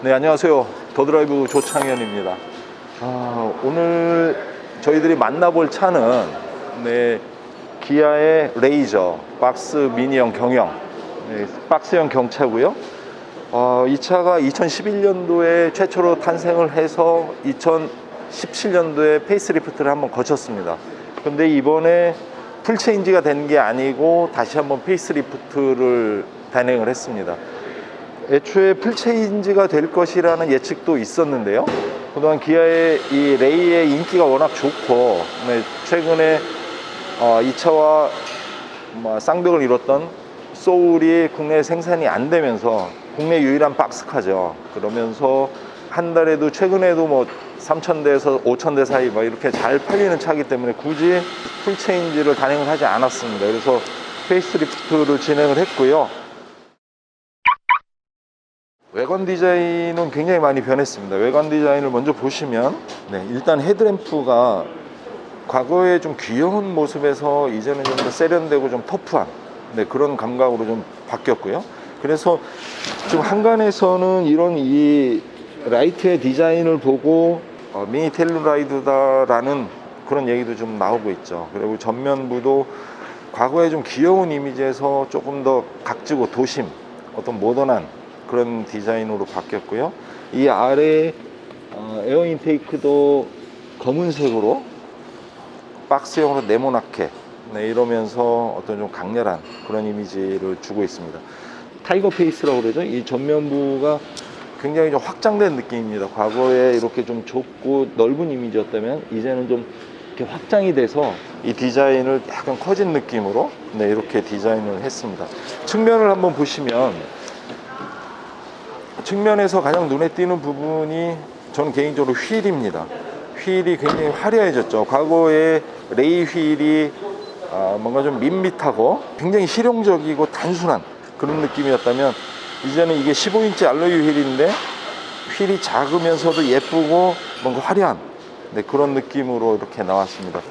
네, 안녕하세요. 더드라이브 조창현입니다. 아, 오늘 저희들이 만나볼 차는 네, 기아의 레이저 박스 미니형 경영, 네, 박스형 경차고요. 어, 이 차가 2011년도에 최초로 탄생을 해서 2017년도에 페이스리프트를 한번 거쳤습니다. 근데 이번에 풀체인지가 된 게 아니고 다시 한번 페이스리프트를 단행을 했습니다. 애초에 풀체인지가 될 것이라는 예측도 있었는데요. 그동안 기아의 이 레이의 인기가 워낙 좋고 네, 최근에 어, 이 차와 뭐 쌍벽을 이뤘던 소울이 국내 생산이 안 되면서 국내 유일한 박스카죠. 그러면서 한 달에도 최근에도 뭐 3,000대에서 5,000대 사이 막 이렇게 잘 팔리는 차기 때문에 굳이 풀체인지를 단행을 하지 않았습니다. 그래서 페이스리프트를 진행을 했고요. 외관 디자인은 굉장히 많이 변했습니다. 외관 디자인을 먼저 보시면 네, 일단 헤드램프가 과거에 좀 귀여운 모습에서 이제는 좀 더 세련되고 좀 터프한 네, 그런 감각으로 좀 바뀌었고요. 그래서 지금 한간에서는 이런 이 라이트의 디자인을 보고 어, 미니 텔루라이드다라는 그런 얘기도 좀 나오고 있죠. 그리고 전면부도 과거에 좀 귀여운 이미지에서 조금 더 각지고 도심, 어떤 모던한 그런 디자인으로 바뀌었고요. 이 아래 어, 에어 인테이크도 검은색으로 박스형으로 네모나게 네, 이러면서 어떤 좀 강렬한 그런 이미지를 주고 있습니다. 타이거 페이스라고 그러죠. 이 전면부가 굉장히 좀 확장된 느낌입니다. 과거에 이렇게 좀 좁고 넓은 이미지였다면 이제는 좀 이렇게 확장이 돼서 이 디자인을 약간 커진 느낌으로 네, 이렇게 디자인을 했습니다. 측면을 한번 보시면 측면에서 가장 눈에 띄는 부분이 저는 개인적으로 휠입니다. 휠이 굉장히 화려해졌죠. 과거에 레이 휠이 아, 뭔가 좀 밋밋하고 굉장히 실용적이고 단순한 그런 느낌이었다면 이제는 이게 15인치 알로이 휠인데 휠이 작으면서도 예쁘고 뭔가 화려한 네, 그런 느낌으로 이렇게 나왔습니다.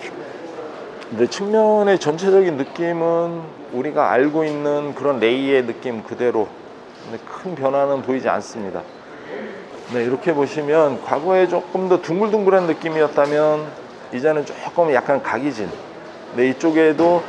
근데 측면의 전체적인 느낌은 우리가 알고 있는 그런 레이의 느낌 그대로 근데 큰 변화는 보이지 않습니다. 네, 이렇게 보시면 과거에 조금 더 둥글둥글한 느낌이었다면 이제는 조금 약간 각이진. 네, 이쪽에도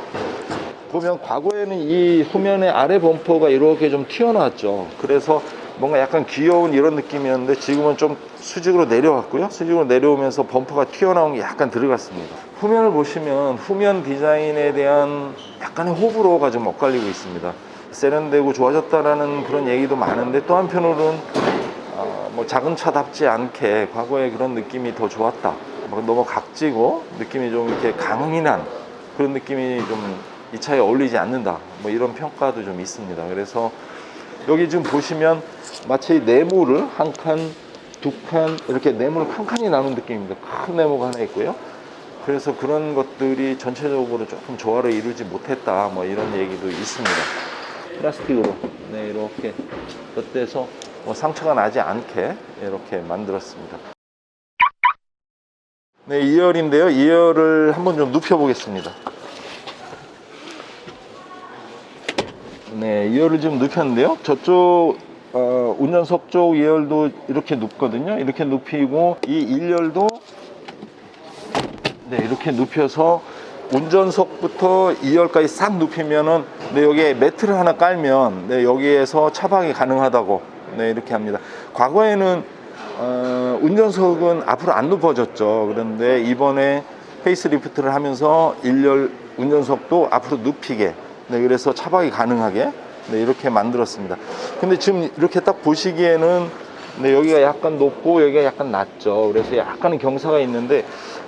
보면 과거에는 이 후면의 아래 범퍼가 이렇게 좀 튀어나왔죠. 그래서 뭔가 약간 귀여운 이런 느낌이었는데 지금은 좀 수직으로 내려왔고요. 수직으로 내려오면서 범퍼가 튀어나온 게 약간 들어갔습니다. 후면을 보시면 후면 디자인에 대한 약간의 호불호가 좀 엇갈리고 있습니다. 세련되고 좋아졌다라는 그런 얘기도 많은데 또 한편으로는 어, 뭐 작은 차답지 않게 과거의 그런 느낌이 더 좋았다. 뭐 너무 각지고 느낌이 좀 이렇게 강인한 그런 느낌이 좀 이 차에 어울리지 않는다. 뭐 이런 평가도 좀 있습니다. 그래서 여기 지금 보시면 마치 네모를 한 칸, 두 칸 이렇게 네모를 칸칸이 나눈 느낌입니다. 큰 네모가 하나 있고요. 그래서 그런 것들이 전체적으로 조금 조화를 이루지 못했다. 뭐 이런 얘기도 있습니다. 플라스틱으로 네 이렇게 덧대서 뭐 상처가 나지 않게 이렇게 만들었습니다. 네 2열인데요. 2열을 한번 좀 눕혀 보겠습니다. 네 2열을 좀 눕혔는데요. 저쪽 어, 운전석 쪽 2열도 이렇게 눕거든요. 이렇게 눕히고 이 1열도 네, 이렇게 눕혀서 운전석부터 2열까지 싹 눕히면은 네, 여기에 매트를 하나 깔면 네, 여기에서 차박이 가능하다고 네, 이렇게 합니다. 과거에는 어, 운전석은 앞으로 안 눕혀졌죠. 그런데 이번에 페이스리프트를 하면서 1열 운전석도 앞으로 눕히게 네, 그래서 차박이 가능하게 네, 이렇게 만들었습니다. 근데 지금 이렇게 딱 보시기에는 네, 여기가 약간 높고 여기가 약간 낮죠. 그래서 약간의 경사가 있는데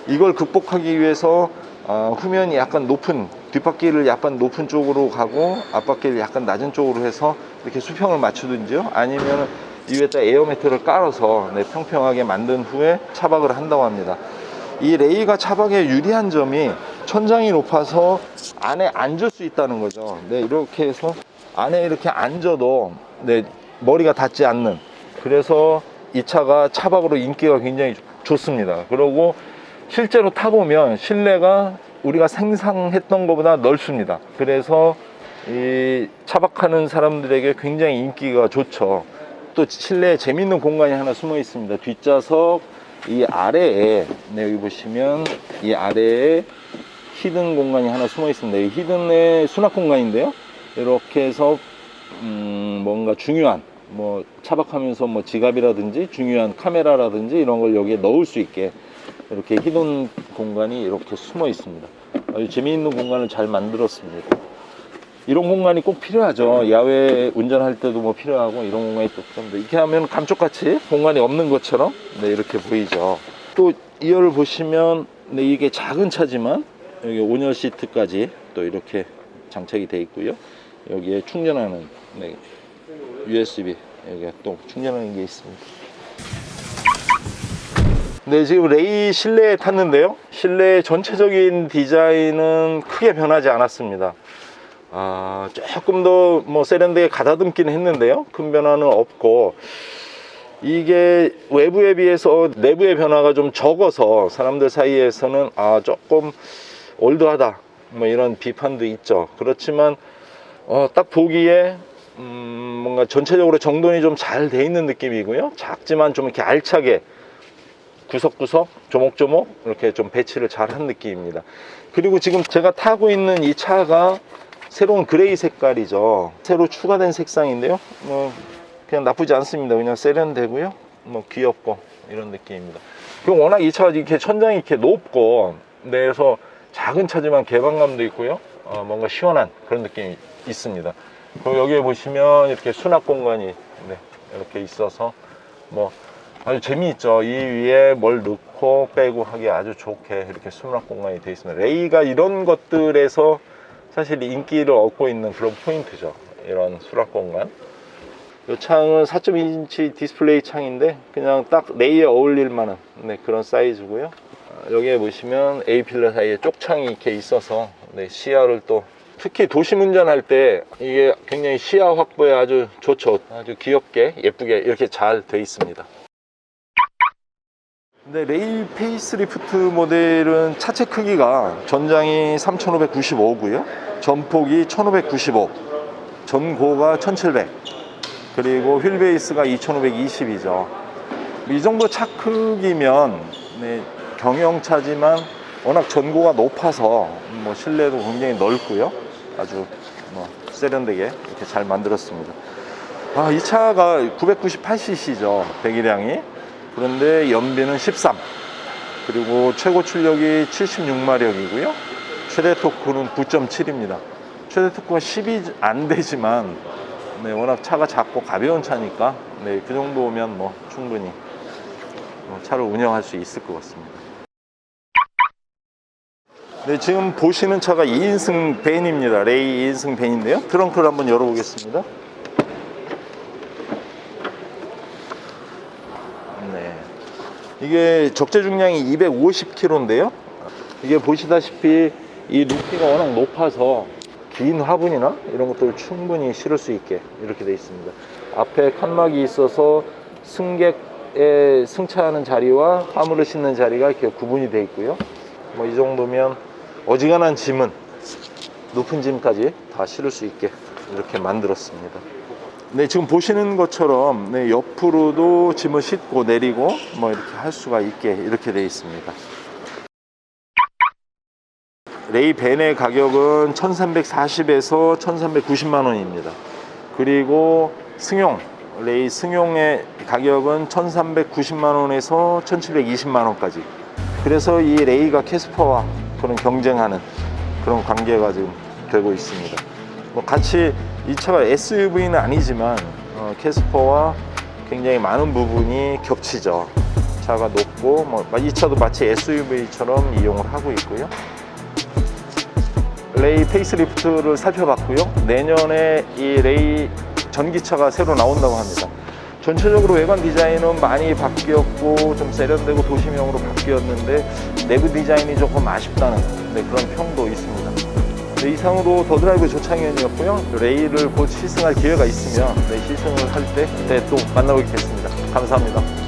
이걸 극복하기 위해서 어, 후면이 약간 높은 뒷바퀴를 약간 높은 쪽으로 가고 앞바퀴를 약간 낮은 쪽으로 해서 이렇게 수평을 맞추든지요. 아니면 이 위에다 에어매트를 깔아서 네, 평평하게 만든 후에 차박을 한다고 합니다. 이 레이가 차박에 유리한 점이 천장이 높아서 안에 앉을 수 있다는 거죠. 네, 이렇게 해서 안에 이렇게 앉아도 네, 머리가 닿지 않는 그래서 이 차가 차박으로 인기가 굉장히 좋습니다. 그리고 실제로 타보면 실내가 우리가 상상했던 것보다 넓습니다. 그래서 이 차박하는 사람들에게 굉장히 인기가 좋죠. 또 실내에 재밌는 공간이 하나 숨어 있습니다. 뒷좌석 이 아래에 네, 여기 보시면 이 아래에 히든 공간이 하나 숨어 있습니다. 이 히든의 수납 공간인데요. 이렇게 해서 음, 뭔가 중요한 뭐 차박하면서 뭐 지갑이라든지 중요한 카메라라든지 이런 걸 여기에 넣을 수 있게 이렇게 히든 공간이 이렇게 숨어 있습니다. 아주 재미있는 공간을 잘 만들었습니다. 이런 공간이 꼭 필요하죠. 야외 운전할 때도 뭐 필요하고 이런 공간이 또 필요합니다. 이렇게 하면 감쪽같이 공간이 없는 것처럼 네, 이렇게 보이죠. 또 2열을 보시면 네, 이게 작은 차지만 여기 온열 시트까지 또 이렇게 장착이 되어 있고요. 여기에 충전하는 네, USB 여기가 또 충전하는 게 있습니다. 네, 지금 레이 실내에 탔는데요. 실내 전체적인 디자인은 크게 변하지 않았습니다. 아, 조금 더 뭐 세련되게 가다듬긴 했는데요. 큰 변화는 없고 이게 외부에 비해서 내부의 변화가 좀 적어서 사람들 사이에서는 아 조금 올드하다 뭐 이런 비판도 있죠. 그렇지만 어, 딱 보기에 음, 뭔가 전체적으로 정돈이 좀 잘 돼 있는 느낌이고요. 작지만 좀 이렇게 알차게 구석구석 조목조목 이렇게 좀 배치를 잘 한 느낌입니다. 그리고 지금 제가 타고 있는 이 차가 새로운 그레이 색깔이죠. 새로 추가된 색상인데요. 뭐 그냥 나쁘지 않습니다. 그냥 세련되고요. 뭐 귀엽고 이런 느낌입니다. 그리고 워낙 이 차가 이렇게 천장이 이렇게 높고 내에서 작은 차지만 개방감도 있고요. 어, 뭔가 시원한 그런 느낌이 있습니다. 그리고 여기에 보시면 이렇게 수납 공간이 네, 이렇게 있어서 뭐 아주 재미있죠. 이 위에 뭘 넣고 빼고 하기 아주 좋게 이렇게 수납 공간이 되어 있습니다. 레이가 이런 것들에서 사실 인기를 얻고 있는 그런 포인트죠. 이런 수납 공간. 이 창은 4.2인치 디스플레이 창인데 그냥 딱 레이에 어울릴 만한 네, 그런 사이즈고요. 아, 여기에 보시면 A 필러 사이에 쪽창이 이렇게 있어서 네, 시야를 또 특히 도심 운전할 때 이게 굉장히 시야 확보에 아주 좋죠. 아주 귀엽게 예쁘게 이렇게 잘 돼 있습니다. 네, 레일 페이스리프트 모델은 차체 크기가 전장이 3595고요. 전폭이 1595, 전고가 1700, 그리고 휠 베이스가 2520이죠. 이 정도 차 크기면 네, 경영차지만 워낙 전고가 높아서 뭐 실내도 굉장히 넓고요. 아주 뭐 세련되게 이렇게 잘 만들었습니다. 아, 이 차가 998cc죠. 배기량이. 그런데 연비는 13. 그리고 최고 출력이 76마력이고요. 최대 토크는 9.7입니다. 최대 토크가 10이 안 되지만 네, 워낙 차가 작고 가벼운 차니까 네, 그 정도면 뭐 충분히 뭐 차를 운영할 수 있을 것 같습니다. 네, 지금 보시는 차가 2인승 벤입니다. 레이 2인승 벤인데요. 트렁크를 한번 열어보겠습니다. 네. 이게 적재 중량이 250kg인데요. 이게 보시다시피 이 루피가 워낙 높아서 긴 화분이나 이런 것들을 충분히 실을 수 있게 이렇게 되어 있습니다. 앞에 칸막이 있어서 승객의 승차하는 자리와 화물을 싣는 자리가 이렇게 구분이 되어 있고요. 뭐 이 정도면 어지간한 짐은 높은 짐까지 다 실을 수 있게 이렇게 만들었습니다. 네, 지금 보시는 것처럼 네, 옆으로도 짐을 싣고 내리고 뭐 이렇게 할 수가 있게 이렇게 되어 있습니다. 레이 벤의 가격은 1340에서 1390만 원입니다. 그리고 승용, 레이 승용의 가격은 1390만 원에서 1720만 원까지. 그래서 이 레이가 캐스퍼와 그런 경쟁하는 그런 관계가 지금 되고 있습니다. 뭐 같이 이 차가 SUV는 아니지만 어, 캐스퍼와 굉장히 많은 부분이 겹치죠. 차가 높고 뭐 이 차도 마치 SUV처럼 이용을 하고 있고요. 레이 페이스리프트를 살펴봤고요. 내년에 이 레이 전기차가 새로 나온다고 합니다. 전체적으로 외관 디자인은 많이 바뀌었고 좀 세련되고 도심형으로 바뀌었는데 내부 디자인이 조금 아쉽다는 네, 그런 평도 있습니다. 네, 이상으로 더드라이브 조창현이었고요. 레이를 곧 시승할 기회가 있으면 네, 시승을 할 때 또 만나보겠습니다. 감사합니다.